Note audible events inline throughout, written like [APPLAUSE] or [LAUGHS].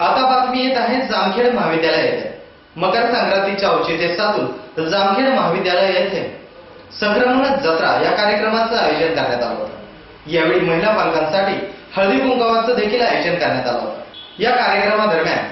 आता बातमी येत आहे जामखेड महाविद्यालय येथे मकर संक्रांतीच्या औचित्य साधून जामखेड महाविद्यालय येथे संक्रमण जत्रा या कार्यक्रमाचं आयोजन करण्यात आलं होतं. यावेळी महिला पालकांसाठी हळदी कुंकवाचं देखील आयोजन करण्यात आलं होतं. या कार्यक्रमादरम्यान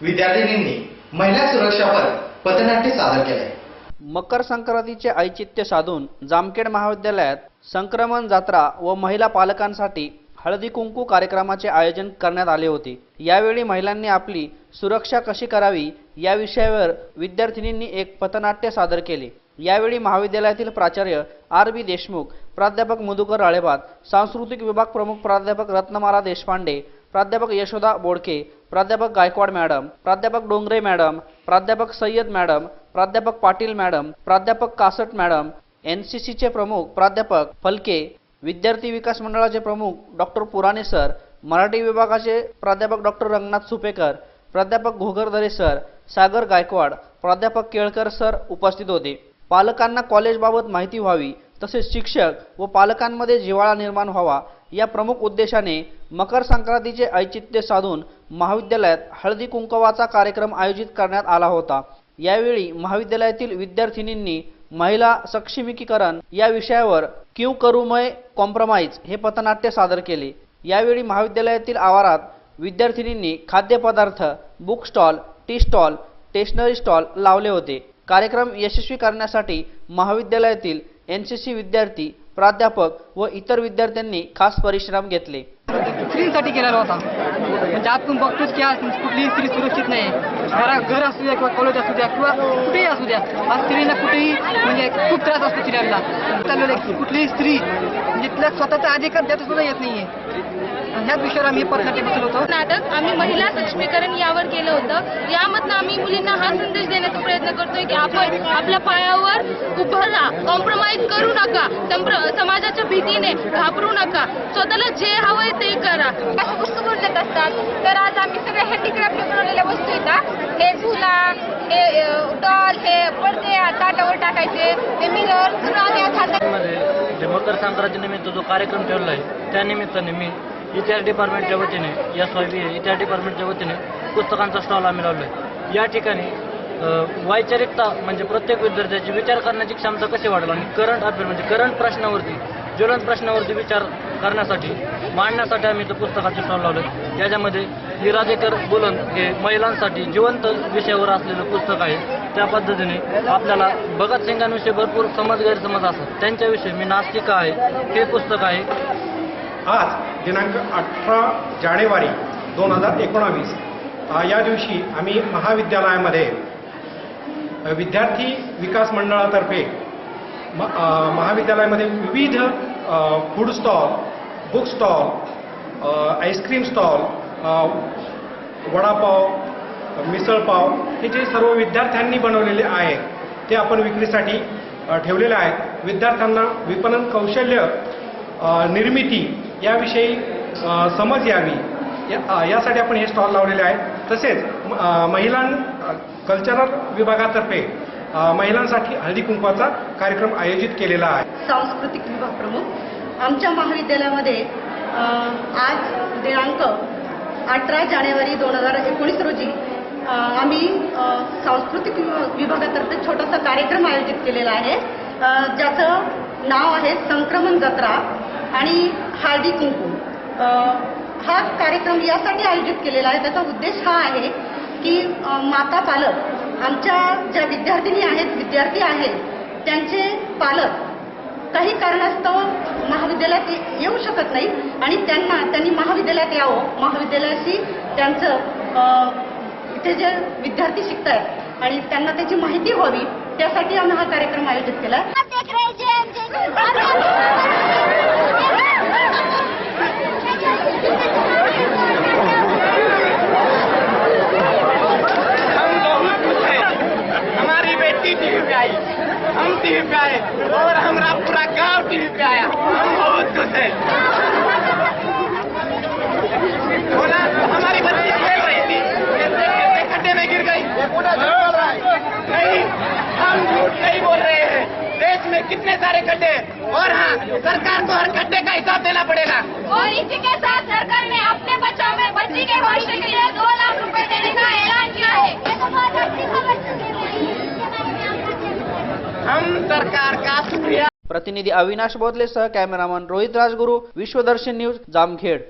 विद्यार्थिनींनी महिला सुरक्षापर पथनाट्य सादर केले. मकर संक्रांतीचे औचित्य साधून जामखेड महाविद्यालयात संक्रमण जत्रा व महिला पालकांसाठी हळदी कुंकू कार्यक्रमाचे आयोजन करण्यात आले होते. यावेळी महिलांनी आपली सुरक्षा कशी करावी या विषयावर विद्यार्थिनींनी एक पथनाट्य सादर केले. यावेळी महाविद्यालयातील प्राचार्य आर बी देशमुख प्राध्यापक मधुकर राळेबाद सांस्कृतिक विभाग प्रमुख प्राध्यापक रत्नमाला देशपांडे प्राध्यापक यशोदा बोडके प्राध्यापक गायकवाड मॅडम प्राध्यापक डोंगरे मॅडम प्राध्यापक सय्यद मॅडम प्राध्यापक पाटील मॅडम प्राध्यापक कासट मॅडम एन सी सीचे प्रमुख प्राध्यापक फलके विद्यार्थी विकास मंडळाचे प्रमुख डॉक्टर पुराणे सर मराठी विभागाचे प्राध्यापक डॉक्टर रंगनाथ सुपेकर प्राध्यापक घोगरदरे सर सागर गायकवाड प्राध्यापक केळकर सर उपस्थित होते. पालकांना कॉलेजबाबत माहिती व्हावी तसेच शिक्षक व पालकांमध्ये जिव्हाळा निर्माण व्हावा या प्रमुख उद्देशाने मकर संक्रांतीचे औचित्य साधून महाविद्यालयात हळदी कुंकवाचा कार्यक्रम आयोजित करण्यात आला होता. यावेळी महाविद्यालयातील विद्यार्थिनींनी महिला सक्षमीकरण या विषयावर क्यू करुमय कॉम्प्रोमाइज हे पथनाट्य सादर केले. यावेळी महाविद्यालयातील आवारात विद्यार्थिनींनी खाद्यपदार्थ book stall tea stall stationery stall लावले होते. कार्यक्रम यशस्वी करण्यासाठी महाविद्यालयातील एन सी सी विद्यार्थी प्राध्यापक व इतर विद्यार्थ्यांनी खास परिश्रम घेतले. स्त्रीसाठी केलेला होता. म्हणजे आतून बघतोच की आज कुठलीही स्त्री सुरक्षित नाही. घरा घर असू द्या किंवा कॉलेज असू द्या किंवा कुठेही असू द्या आज स्त्रीला कुठेही म्हणजे खूप त्रास असतो स्त्रियांना. चाललेला कुठलीही स्त्री म्हणजे तिला स्वतःचा अधिकार द्यायचा सुद्धा येत नाहीये. ह्याच विषयावर आम्ही पथनाट्य बसलो होतो. नाटक आम्ही महिला सक्षमीकरण यावर केलं होतं. यामधनं आम्ही मुलींना हा संदेश देण्याचा प्रयत्न करतोय की आपण आपल्या पायावर उभं राहा. कॉम्प्रोमाइज करू नका. संप्र- समाजाच्या भीतीने घाबरू नका. स्वतःला जे हवंय ते करा. वस्तू बनवत असतात. तर आज आम्ही सगळ्या हँडीक्राफ्ट बनवलेल्या वस्तू येतात हे. झुला हे डॉल हे पडदे ताटावर टाकायचे. हे मिरर मकर संक्रांती निमित्त जो कार्यक्रम ठेवला आहे त्या निमित्ताने मी इतिहास डिपार्टमेंटच्या वतीने एस वाय बी इतिहास डिपार्टमेंटच्या वतीने पुस्तकांचा स्टॉल आम्ही लावलो आहे या ठिकाणी वैचारिकता म्हणजे प्रत्येक विद्यार्थ्याची विचार करण्याची क्षमता कशी वाढेल आणि करंट अफेअर म्हणजे करंट प्रश्नावरती ज्वलंत प्रश्नावरती विचार करण्यासाठी मांडण्यासाठी आम्ही तो पुस्तकाचे स्टॉल लावले ज्याच्यामध्ये निराधेकर बुलंद हे महिलांसाठी जिवंत विषयावर असलेलं पुस्तक आहे. त्या पद्धतीने आपल्याला भगतसिंगांविषयी भरपूर समज गैरसमज असतात. त्यांच्याविषयी मी नास्तिका आहे. हे पुस्तक आहे. आज दिनांक अठरा जानेवारी दोन हजार एकोणावीस. या दिवशी आम्ही महाविद्यालयामध्ये विद्यार्थी विकास मंडळातर्फे म महाविद्यालयामध्ये विविध food stall book stall ice cream stall vada pav misal pav हे जे सर्व विद्यार्थ्यांनी बनवलेले आहेत ते आपण विक्रीसाठी ठेवलेले आहेत. विद्यार्थ्यांना विपणन कौशल्य निर्मिती याविषयी समज यावी. या यासाठी आपण हे स्टॉल लावलेले आहेत. तसेच म- महिलां कल्चरल विभागातर्फे महिलांसाठी हळदी कुंकवाचा कार्यक्रम आयोजित केलेला आहे. सांस्कृतिक विभाग प्रमुख. आमच्या महाविद्यालयामध्ये आज दिनांक अठरा जानेवारी दोन हजार एकोणीस रोजी आम्ही सांस्कृतिक विभागातर्फे छोटासा कार्यक्रम आयोजित केलेला आहे. ज्याचं नाव आहे संक्रमण जत्रा. आणि हळदी कुंकू. हा कार्यक्रम यासाठी आयोजित केलेला आहे. त्याचा उद्देश हा आहे की माता पालक आमच्या ज्या विद्यार्थिनी आहेत विद्यार्थी आहेत त्यांचे पालक काही कारणास्तव महाविद्यालयात येऊ शकत नाही आणि त्यांना त्यांनी महाविद्यालयात यावं. महाविद्यालयाशी त्यांचं इथे जे विद्यार्थी शिकत आहेत आणि त्यांना त्याची माहिती व्हावी त्यासाठी आम्ही हा कार्यक्रम आयोजित केला. [LAUGHS] बेटी टीवी पे आई। हम टीवी पे आए और हमारा पूरा गाँव टीवी पे आया। हम बहुत खुश हैं। बोला, हमारी बच्ची खेल रही थी। खड्डे में गिर गई। नहीं हम झूठ नहीं बोल रहे हैं। देश में कितने सारे खड्डे और हाँ सरकार को हर खड्डे का हिसाब देना पड़ेगा। और इसी के साथ सरकार ने अपने बच्चों में बच्ची के भविष्य के लिए सरकार का शुक्रिया प्रतिनिधी अविनाश बोधले सह कॅमेरामन रोहित राजगुरू विश्वदर्शन न्यूज जामखेड।